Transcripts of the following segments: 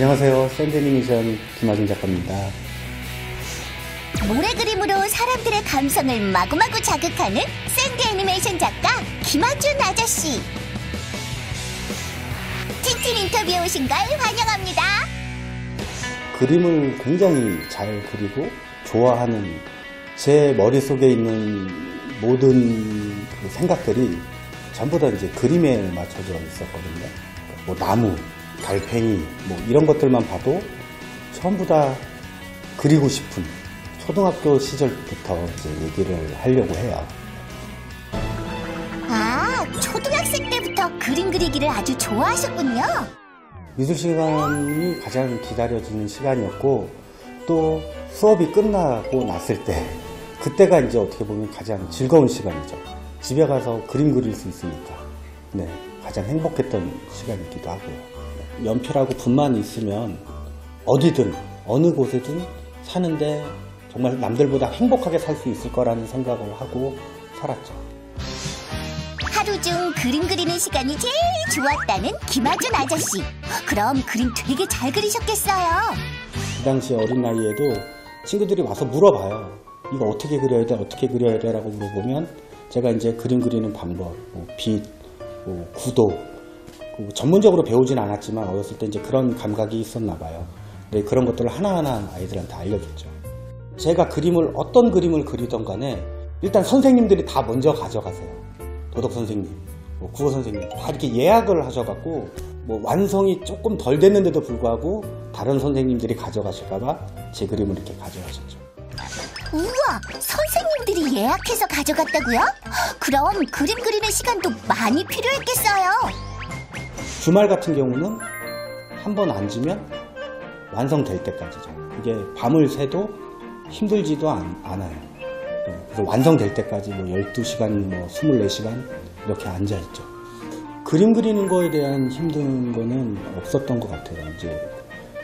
안녕하세요. 샌드니미션 김하준 작가입니다. 모래 그림으로 사람들의 감성을 마구마구 자극하는 샌드 애니메이션 작가 김하준 아저씨. 틴틴 인터뷰에 오신 걸 환영합니다. 그림을 굉장히 잘 그리고 좋아하는 제 머릿속에 있는 모든 그 생각들이 전부 다 이제 그림에 맞춰져 있었거든요. 뭐 나무, 달팽이, 뭐 이런 것들만 봐도 전부 다 그리고 싶은 초등학교 시절부터 이제 얘기를 하려고 해요. 아, 초등학생 때부터 그림 그리기를 아주 좋아하셨군요. 미술 시간이 가장 기다려지는 시간이었고 또 수업이 끝나고 났을 때 그때가 이제 어떻게 보면 가장 즐거운 시간이죠. 집에 가서 그림 그릴 수 있으니까 네 가장 행복했던 시간이기도 하고요. 네, 연필하고 붓만 있으면 어디든 어느 곳에든 사는데 정말 남들보다 행복하게 살 수 있을 거라는 생각을 하고 살았죠. 하루 중 그림 그리는 시간이 제일 좋았다는 김하준 아저씨. 그럼 그림 되게 잘 그리셨겠어요. 그 당시 어린 나이에도 친구들이 와서 물어봐요. 이거 어떻게 그려야 돼? 어떻게 그려야 돼? 라고 물어보면 제가 이제 그림 그리는 방법, 뭐 빛, 뭐 구도, 그 전문적으로 배우진 않았지만 어렸을 때 이제 그런 감각이 있었나 봐요. 네, 그런 것들을 하나하나 아이들한테 알려줬죠. 제가 그림을 어떤 그림을 그리던 간에 일단 선생님들이 다 먼저 가져가세요. 도덕 선생님, 뭐 국어 선생님 다 이렇게 예약을 하셔갖고 뭐 완성이 조금 덜 됐는데도 불구하고 다른 선생님들이 가져가실까봐 제 그림을 이렇게 가져가셨죠. 우와, 선생님들이 예약해서 가져갔다고요? 그럼 그림 그리는 시간도 많이 필요했겠어요. 주말 같은 경우는 한 번 앉으면 완성될 때까지죠. 이게 밤을 새도 힘들지도 않, 아요 그래서 완성될 때까지 뭐 12시간, 뭐 24시간 이렇게 앉아있죠. 그림 그리는 거에 대한 힘든 거는 없었던 것 같아요. 이제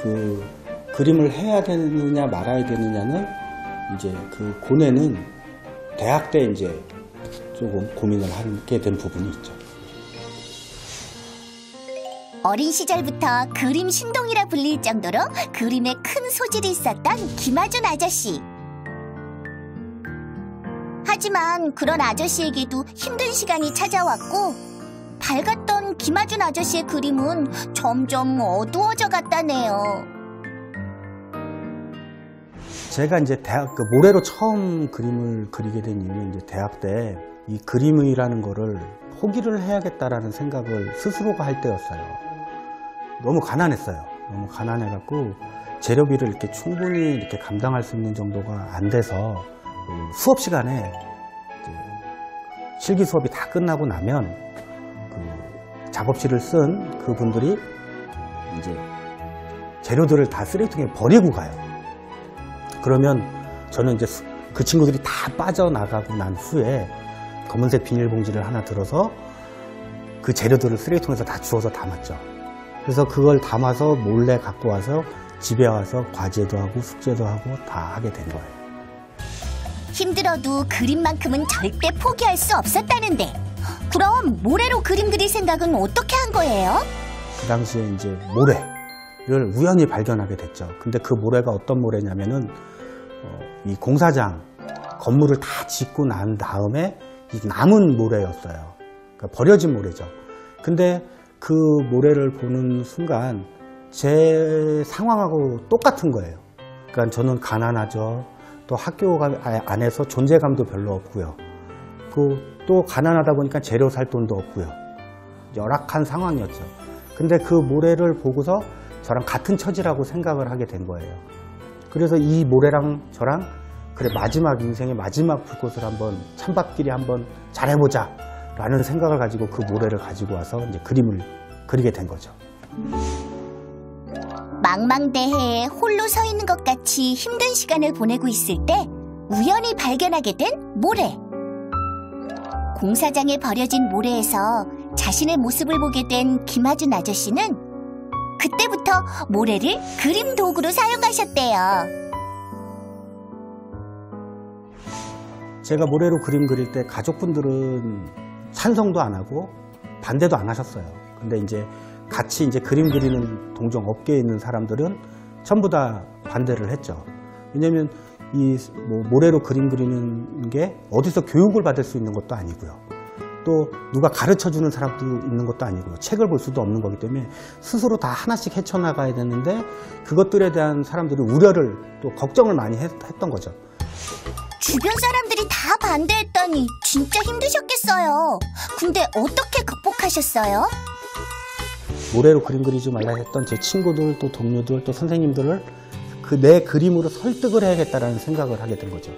그 그림을 해야 되느냐 말아야 되느냐는 이제 그 고뇌는 대학 때 이제 조금 고민을 하게 된 부분이 있죠. 어린 시절부터 그림 신동이라 불릴 정도로 그림에 큰 소질이 있었던 김하준 아저씨. 하지만 그런 아저씨에게도 힘든 시간이 찾아왔고 밝았던 김하준 아저씨의 그림은 점점 어두워져 갔다네요. 제가 이제 대학 그 모래로 처음 그림을 그리게 된 이유는 이제 대학 때 이 그림이라는 거를 포기를 해야겠다라는 생각을 스스로가 할 때였어요. 너무 가난했어요. 너무 가난해갖고 재료비를 이렇게 충분히 이렇게 감당할 수 있는 정도가 안 돼서 그 수업 시간에 실기 수업이 다 끝나고 나면 그 작업실을 쓴 그분들이 이제 재료들을 다 쓰레기통에 버리고 가요. 그러면 저는 이제 그 친구들이 다 빠져나가고 난 후에 검은색 비닐봉지를 하나 들어서 그 재료들을 쓰레기통에서 다 주워서 담았죠. 그래서 그걸 담아서 몰래 갖고 와서 집에 와서 과제도 하고 숙제도 하고 다 하게 된 거예요. 힘들어도 그림만큼은 절대 포기할 수 없었다는데 그럼 모래로 그림 그릴 생각은 어떻게 한 거예요? 그 당시에 이제 모래를 우연히 발견하게 됐죠. 근데 그 모래가 어떤 모래냐면은 어, 이 공사장 건물을 다 짓고 난 다음에 이 남은 모래였어요. 그러니까 버려진 모래죠. 근데 그 모래를 보는 순간 제 상황하고 똑같은 거예요. 그러니까 저는 가난하죠. 또 학교 안에서 존재감도 별로 없고요. 그또 가난하다 보니까 재료 살 돈도 없고요. 열악한 상황이었죠. 근데 그 모래를 보고서 저랑 같은 처지라고 생각을 하게 된 거예요. 그래서 이 모래랑 저랑 그래 마지막 인생의 마지막 불꽃을 한번 찬밥끼리 한번 잘해보자 라는 생각을 가지고 그 모래를 가지고 와서 이제 그림을 그리게 된 거죠. 망망대해에 홀로 서 있는 것 같이 힘든 시간을 보내고 있을 때 우연히 발견하게 된 모래. 공사장에 버려진 모래에서 자신의 모습을 보게 된 김하준 아저씨는 그때부터 모래를 그림 도구로 사용하셨대요. 제가 모래로 그림 그릴 때 가족분들은 찬성도 안 하고 반대도 안 하셨어요. 근데 이제 같이 이제 그림 그리는 종종 업계에 있는 사람들은 전부 다 반대를 했죠. 왜냐하면 이 뭐 모래로 그림 그리는 게 어디서 교육을 받을 수 있는 것도 아니고요. 또 누가 가르쳐 주는 사람도 있는 것도 아니고요. 책을 볼 수도 없는 거기 때문에 스스로 다 하나씩 헤쳐나가야 되는데 그것들에 대한 사람들이 우려를 또 걱정을 많이 했, 던 거죠. 주변 사람들이 다 반대했 다니 진짜 힘드셨겠어요. 근데 어떻게 극복하셨어요? 모래로 그림 그리지 말라 했던 제 친구들 또 동료들 또 선생님들을 그 내 그림으로 설득을 해야겠다라는 생각을 하게 된 거죠.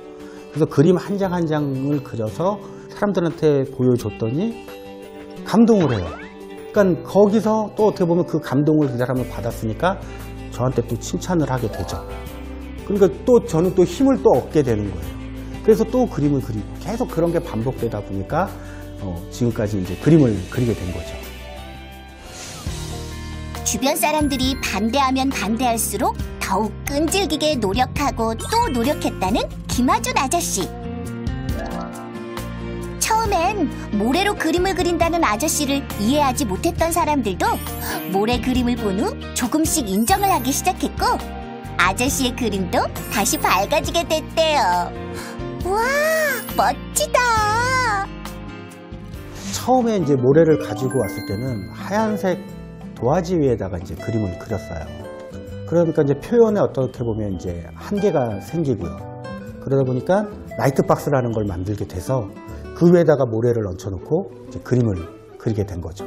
그래서 그림 한 장한 장을 그려서 사람들한테 보여줬더니 감동을 해요. 그러니까 거기서 또 어떻게 보면 그 감동을 그 사람을 받았으니까 저한테 또 칭찬을 하게 되죠. 그러니까 또 저는 또 힘을 또 얻게 되는 거예요. 그래서 또 그림을 그리고 계속 그런 게 반복되다 보니까 어, 지금까지 이제 그림을 그리게 된 거죠. 주변 사람들이 반대하면 반대할수록 더욱 끈질기게 노력하고 또 노력했다는 김하준 아저씨. 처음엔 모래로 그림을 그린다는 아저씨를 이해하지 못했던 사람들도 모래 그림을 본 후 조금씩 인정을 하기 시작했고 아저씨의 그림도 다시 밝아지게 됐대요. 와, 멋지다. 처음에 이제 모래를 가지고 왔을 때는 하얀색 도화지 위에다가 이제 그림을 그렸어요. 그러니까 이제 표현에 어떻게 보면 이제 한계가 생기고요. 그러다 보니까 라이트 박스라는 걸 만들게 돼서 그 위에다가 모래를 얹혀놓고 그림을 그리게 된 거죠.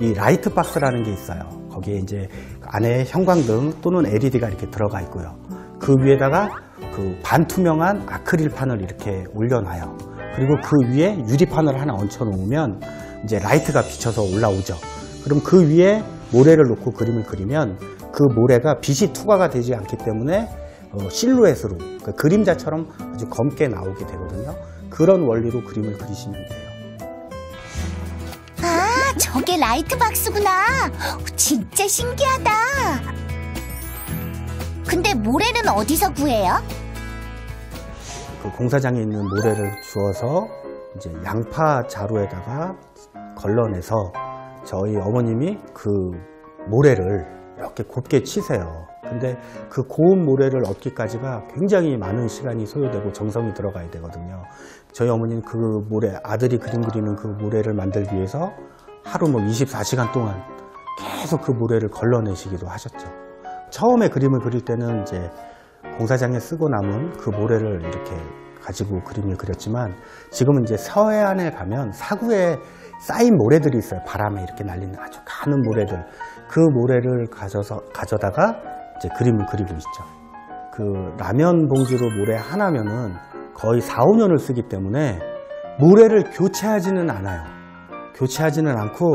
이 라이트 박스라는 게 있어요. 거기에 이제 안에 형광등 또는 LED가 이렇게 들어가 있고요. 그 위에다가 그 반투명한 아크릴판을 이렇게 올려놔요. 그리고 그 위에 유리판을 하나 얹혀 놓으면 이제 라이트가 비쳐서 올라오죠. 그럼 그 위에 모래를 놓고 그림을 그리면 그 모래가 빛이 투과가 되지 않기 때문에 어, 실루엣으로 그러니까 그림자처럼 아주 검게 나오게 되거든요. 그런 원리로 그림을 그리시면 돼요. 아, 저게 라이트 박스구나. 진짜 신기하다. 근데 모래는 어디서 구해요? 그 공사장에 있는 모래를 주어서 이제 양파 자루에다가 걸러내서 저희 어머님이 그 모래를 이렇게 곱게 치세요. 근데 그 고운 모래를 얻기까지가 굉장히 많은 시간이 소요되고 정성이 들어가야 되거든요. 저희 어머니는 그 모래, 아들이 그림 그리는 그 모래를 만들기 위해서 하루 뭐 24시간 동안 계속 그 모래를 걸러내시기도 하셨죠. 처음에 그림을 그릴 때는 이제 공사장에 쓰고 남은 그 모래를 이렇게 가지고 그림을 그렸지만 지금은 이제 서해안에 가면 사구에 쌓인 모래들이 있어요. 바람에 이렇게 날리는 아주 가는 모래들. 그 모래를 가져서 가져다가 이제 그림을 그리고 있죠. 그 라면 봉지로 모래 하나면은 거의 4, 5년을 쓰기 때문에 모래를 교체하지는 않아요. 교체하지는 않고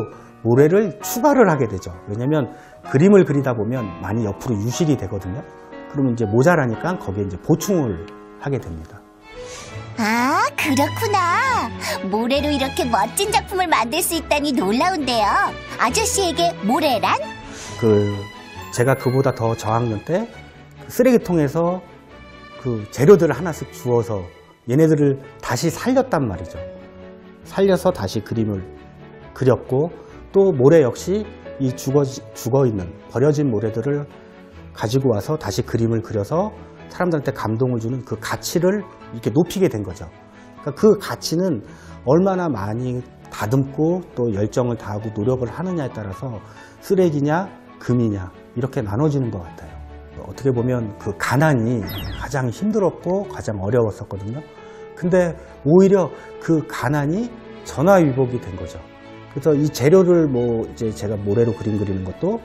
모래를 추가를 하게 되죠. 왜냐면 그림을 그리다 보면 많이 옆으로 유실이 되거든요. 그러면 이제 모자라니까 거기에 이제 보충을 하게 됩니다. 아, 그렇구나. 모래로 이렇게 멋진 작품을 만들 수 있다니 놀라운데요. 아저씨에게 모래란? 그 제가 그보다 더 저학년 때그 쓰레기통에서 그 재료들을 하나씩 주어서 얘네들을 다시 살렸단 말이죠. 살려서 다시 그림을 그렸고 또 모래 역시 이 죽어, 죽어 있는 버려진 모래들을 가지고 와서 다시 그림을 그려서 사람들한테 감동을 주는 그 가치를 이렇게 높이게 된 거죠. 그러니까 그 가치는 얼마나 많이 다듬고 또 열정을 다하고 노력을 하느냐에 따라서 쓰레기냐 금이냐 이렇게 나눠지는 것 같아요. 어떻게 보면 그 가난이 가장 힘들었고 가장 어려웠었거든요. 근데 오히려 그 가난이 전화위복이 된 거죠. 그래서 이 재료를 뭐 이제 제가 모래로 그림 그리는 것도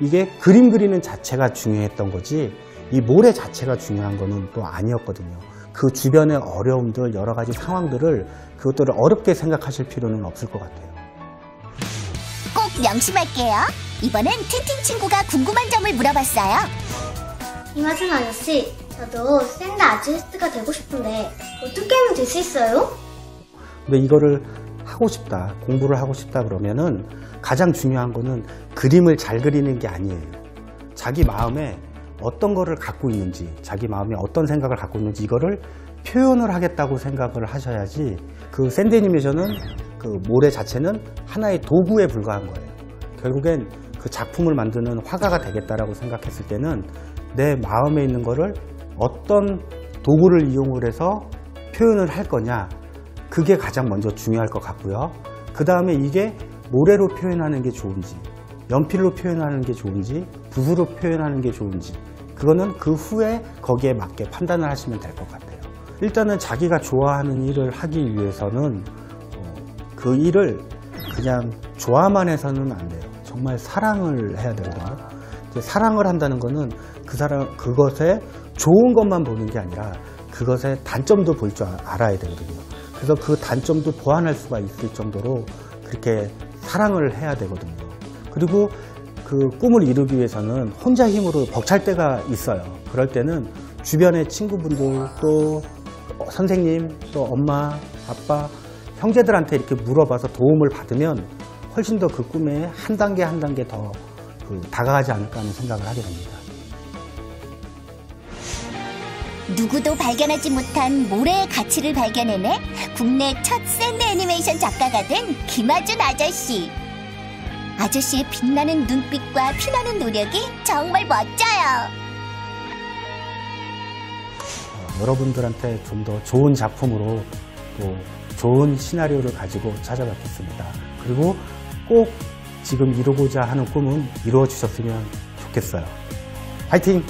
이게 그림 그리는 자체가 중요했던 거지 이 모래 자체가 중요한 거는 또 아니었거든요. 그 주변의 어려움들 여러 가지 상황들을 그것들을 어렵게 생각하실 필요는 없을 것 같아요. 꼭 명심할게요. 이번엔 틴틴 친구가 궁금한 점을 물어봤어요. 이마준 아저씨, 저도 샌드 아티스트가 되고 싶은데 어떻게 하면 될 수 있어요? 근데 이거를 하고 싶다, 공부를 하고 싶다 그러면은 가장 중요한 거는 그림을 잘 그리는 게 아니에요. 자기 마음에 어떤 거를 갖고 있는지, 자기 마음에 어떤 생각을 갖고 있는지 이거를 표현을 하겠다고 생각을 하셔야지 그 샌드 애니메이션은 그 모래 자체는 하나의 도구에 불과한 거예요. 결국엔 그 작품을 만드는 화가가 되겠다라고 생각했을 때는 내 마음에 있는 거를 어떤 도구를 이용을 해서 표현을 할 거냐 그게 가장 먼저 중요할 것 같고요. 그 다음에 이게 모래로 표현하는 게 좋은지 연필로 표현하는 게 좋은지 붓으로 표현하는 게 좋은지 그거는 그 후에 거기에 맞게 판단을 하시면 될 것 같아요. 일단은 자기가 좋아하는 일을 하기 위해서는 어, 그 일을 그냥 좋아만 해서는 안 돼요. 정말 사랑을 해야 되거든요. 사랑을 한다는 거는 그 사람 그것에 좋은 것만 보는 게 아니라 그것의 단점도 볼 줄 알아야 되거든요. 그래서 그 단점도 보완할 수가 있을 정도로 그렇게 사랑을 해야 되거든요. 그리고 그 꿈을 이루기 위해서는 혼자 힘으로 벅찰 때가 있어요. 그럴 때는 주변의 친구분들 또 선생님 또 엄마 아빠 형제들한테 이렇게 물어봐서 도움을 받으면 훨씬 더 그 꿈에 한 단계 한 단계 더 그 다가가지 않을까 하는 생각을 하게 됩니다. 누구도 발견하지 못한 모래의 가치를 발견해내 국내 첫 샌드 애니메이션 작가가 된 김아준 아저씨. 아저씨의 빛나는 눈빛과 피나는 노력이 정말 멋져요. 어, 여러분들한테 좀 더 좋은 작품으로 또 좋은 시나리오를 가지고 찾아뵙겠습니다. 그리고 꼭 지금 이루고자 하는 꿈은 이루어 주셨으면 좋겠어요. 화이팅!